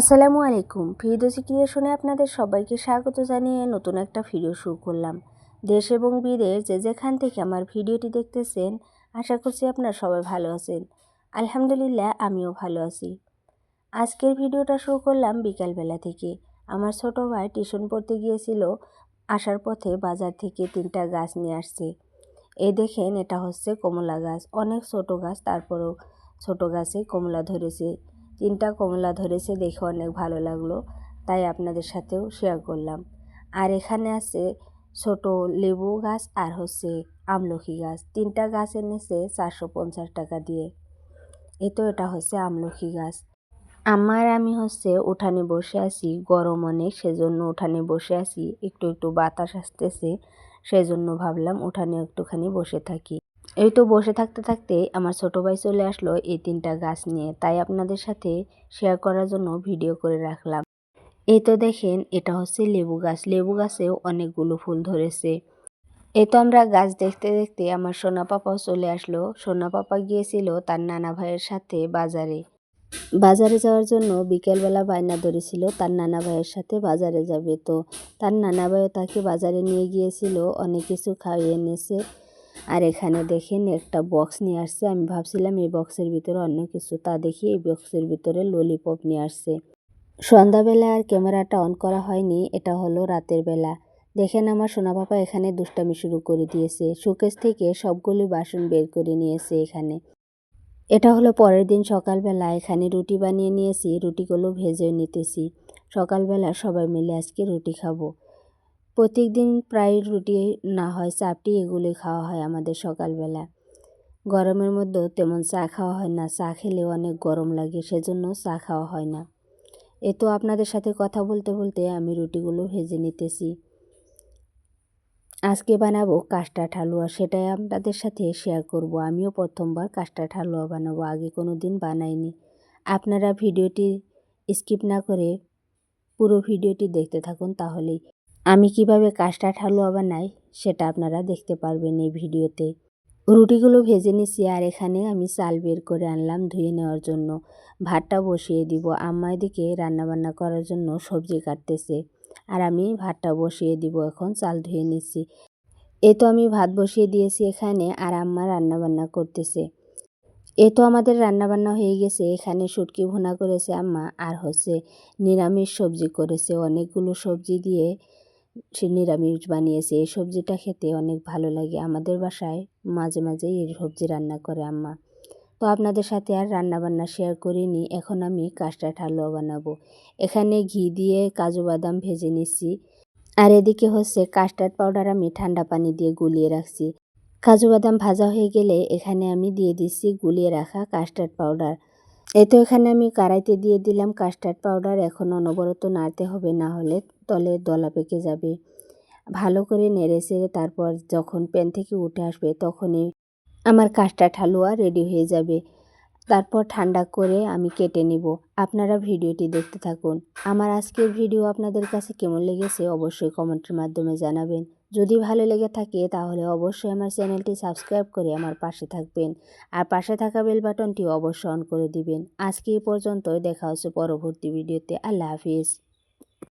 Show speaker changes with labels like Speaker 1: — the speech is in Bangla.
Speaker 1: আসসালামু আলাইকুম। ফিরদোসি ক্রিয়েশনে আপনাদের সবাইকে স্বাগত জানিয়ে নতুন একটা ভিডিও শুরু করলাম। দেশ এবং বিদেশ যে যেখান থেকে আমার ভিডিওটি দেখতেছেন, আশা করছি আপনারা সবাই ভালো আছেন। আলহামদুলিল্লাহ, আমিও ভালো আছি। আজকের ভিডিওটা শুরু করলাম বিকালবেলা থেকে। আমার ছোট ভাই টিউশন পড়তে গিয়েছিল, আসার পথে বাজার থেকে তিনটা গাছ নিয়ে আসছে। এই দেখেন, এটা হচ্ছে কমলা গাছ। অনেক ছোট গাছ, তারপরেও ছোট গাছে কমলা ধরেছে। তিনটা কমলা ধরেছে, দেখে অনেক ভালো লাগল। তাই আপনাদের সাথেও শেয়ার করলাম। আর এখানে আছে ছোট লেবু গাছ আর হচ্ছে আমলকি গাছ। তিনটা গাছ এনেছে চারশো পঞ্চাশ টাকা দিয়ে। এই তো এটা হচ্ছে আমলকি গাছ। আমার আমি হচ্ছে উঠানে বসে আছি, গরম অনেক, সেজন্য উঠানে বসে আছি। একটু একটু বাতাস আসতেছে, সেজন্য ভাবলাম উঠানে একটুখানি বসে থাকি। এই তো বসে থাকতে থাকতে আমার ছোটো ভাই চলে আসলো এই তিনটা গাছ নিয়ে। তাই আপনাদের সাথে শেয়ার করার জন্য ভিডিও করে রাখলাম। এই তো দেখেন, এটা হচ্ছে লেবু গাছ। লেবু গাছেও অনেকগুলো ফুল ধরেছে। এই তো আমরা গাছ দেখতে দেখতে আমার সোনা পাপাও চলে আসলো। সোনা পাপা গিয়েছিল তার নানা ভাইয়ের সাথে বাজারে। বাজারে যাওয়ার জন্য বিকেলবেলা বায়না ধরেছিল, তার নানা ভাইয়ের সাথে বাজারে যাবে। তো তার নানা ভাইও তাকে বাজারে নিয়ে গিয়েছিল, অনেক কিছু খাইয়ে এনেছে। আর এখানে দেখেন একটা বক্স নিয়ে আসছে। আমি ভাবছিলাম এই বক্সের ভিতরে অন্য কিছু। তা দেখি এই বক্সের ভিতরে ললিপপ নিয়ে আসছে। সন্ধ্যাবেলা আর ক্যামেরাটা অন করা হয়নি। এটা হলো রাতের বেলা। দেখেন আমার সোনা এখানে দুষ্টামি শুরু করে দিয়েছে। শোকেস থেকে সবগুলি বাসন বের করে নিয়েছে এখানে। এটা হলো পরের দিন সকালবেলা। এখানে রুটি বানিয়ে নিয়েছি। রুটিগুলো ভেজে নিতেছি। সকালবেলা সবাই মিলে আজকে রুটি খাব। প্রত্যেক দিন প্রায় রুটি না হয়, চাপটি এগুলি খাওয়া হয় আমাদের সকালবেলা। গরমের মধ্যেও তেমন চা খাওয়া হয় না, চা খেলে অনেক গরম লাগে, সেজন্য চা খাওয়া হয় না। এ তো আপনাদের সাথে কথা বলতে বলতে আমি রুটিগুলো ভেজে নিতেছি। আজকে বানাবো কাস্টার্ড হালুয়া সেটাই আপনাদের সাথে শেয়ার করব। আমিও প্রথমবার কাস্টার্ড হালুয়া বানাবো, আগে কোনো দিন বানাইনি। আপনারা ভিডিওটি স্কিপ না করে পুরো ভিডিওটি দেখতে থাকুন, তাহলেই আমি কীভাবে কাস্টার্ড হালুয়া বানাই সেটা আপনারা দেখতে পারবেন এই ভিডিওতে। রুটিগুলো ভেজে নিছি আর এখানে আমি চাল বের করে আনলাম ধুয়ে নেওয়ার জন্য। ভাতটা বসিয়ে দিব। আম্মা এদিকে রান্নাবান্না করার জন্য সবজি কাটতেছে। আর আমি ভাতটা বসিয়ে দিব এখন, চাল ধুয়ে নিচ্ছি এ তো আমি ভাত বসিয়ে দিয়েছি এখানে আর আম্মা রান্নাবান্না করতেছে। এ তো আমাদের রান্নাবান্না হয়ে গেছে। এখানে শুটকি ভুনা করেছে আম্মা আর হচ্ছে নিরামিষ সবজি করেছে। অনেকগুলো সবজি দিয়ে সে নিরামিষ বানিয়েছে, এই সবজিটা খেতে অনেক ভালো লাগে। আমাদের বাসায় মাঝে মাঝে এই সবজি রান্না করে আম্মা। তো আপনাদের সাথে আর রান্না বান্না শেয়ার করিনি, এখন আমি কাস্টার্ড হালুয়া বানাবো। এখানে ঘি দিয়ে কাজু বাদাম ভেজে নিচ্ছি। আর এদিকে হচ্ছে কাস্টার্ড পাউডার আমি ঠান্ডা পানি দিয়ে গুলিয়ে রাখছি। কাজু বাদাম ভাজা হয়ে গেলে এখানে আমি দিয়ে দিচ্ছি গুলিয়ে রাখা কাস্টার্ড পাউডার এই তো এখানে আমি কড়াইতে দিয়ে দিলাম কাস্টার্ড পাউডার এখন অনবরত নাড়তে হবে, না হলে তলে দলা পেকে যাবে। ভালো করে নেড়ে সেড়ে তারপর যখন প্যান থেকে উঠে আসবে তখনই আমার কাস্টার্ড হালুয়া রেডি হয়ে যাবে। তারপর ঠান্ডা করে আমি কেটে নিব। আপনারা ভিডিওটি দেখতে থাকুন। আমার আজকের ভিডিও আপনাদের কাছে কেমন লেগেছে অবশ্যই কমেন্টের মাধ্যমে জানাবেন। যদি ভালো লেগে থাকে তাহলে অবশ্যই আমার চ্যানেলটি সাবস্ক্রাইব করে আমার পাশে থাকবেন। আর পাশে থাকা বেল বাটনটি অবশ্যই অন করে দিবেন। আজকে এই পর্যন্তই। দেখা হচ্ছে পরবর্তী ভিডিওতে। আল্লাহ হাফিজ।